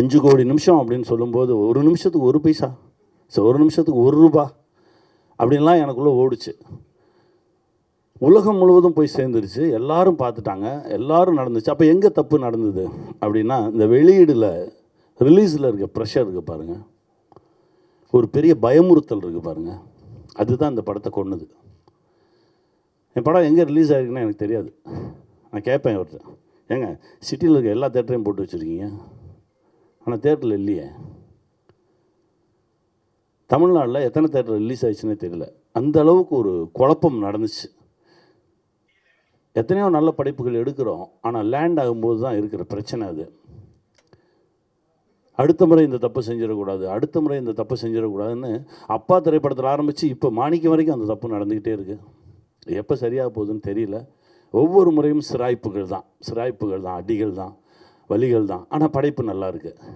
அஞ்சு கோடி நிமிஷம் அப்படின்னு சொல்லும்போது ஒரு நிமிஷத்துக்கு ஒரு பைசா. ஸோ ஒரு நிமிஷத்துக்கு ஒரு ரூபா. அப்படின்லாம் எனக்குள்ளே ஓடுச்சு. உலகம் முழுவதும் போய் சேர்ந்துருச்சு. எல்லாரும் பார்த்துட்டாங்க. எல்லாரும் நடந்துச்சு. அப்போ எங்கே தப்பு நடந்தது? அப்படின்னா இந்த வெளியீடில் ரிலீஸில் இருக்க ப்ரெஷர் இருக்குது பாருங்கள் ஒரு பெரிய பயமுறுத்தல் இருக்குது பாருங்கள் அதுதான் இந்த படத்தை கொண்டுது என் படம் எங்கே ரிலீஸ் ஆகிருக்குன்னு எனக்கு தெரியாது. நான் கேட்பேன் ஒருத்தர் ஏங்க சிட்டியில் இருக்க எல்லா தேட்டரையும் போட்டு வச்சுருக்கீங்க. ஆனால் தேட்டரில் இல்லையே. தமிழ்நாட்டில் எத்தனை தேட்டர் ரிலீஸ் ஆயிடுச்சுன்னே தெரியல. அந்த அளவுக்கு ஒரு குழப்பம் நடந்துச்சு. எத்தனையோ நல்ல படைப்புகள் எடுக்கிறோம். ஆனால் லேண்ட் ஆகும்போது தான் இருக்கிற பிரச்சனை அது. அடுத்த முறை இந்த தப்பு செஞ்சிடக்கூடாது அடுத்த முறை இந்த தப்பு செஞ்சிடக்கூடாதுன்னு அப்பா திரைப்படத்தில் ஆரம்பித்து இப்போ மாணிக்கம் வரைக்கும் அந்த தப்பு நடந்துக்கிட்டே இருக்குது எப்போ சரியாக போகுதுன்னு தெரியல. ஒவ்வொரு முறையும் சிராய்ப்புகள் தான். சிராய்ப்புகள் தான் அடிகள் தான் வழிகள் தான். ஆனால் படைப்பு நல்லா இருக்குது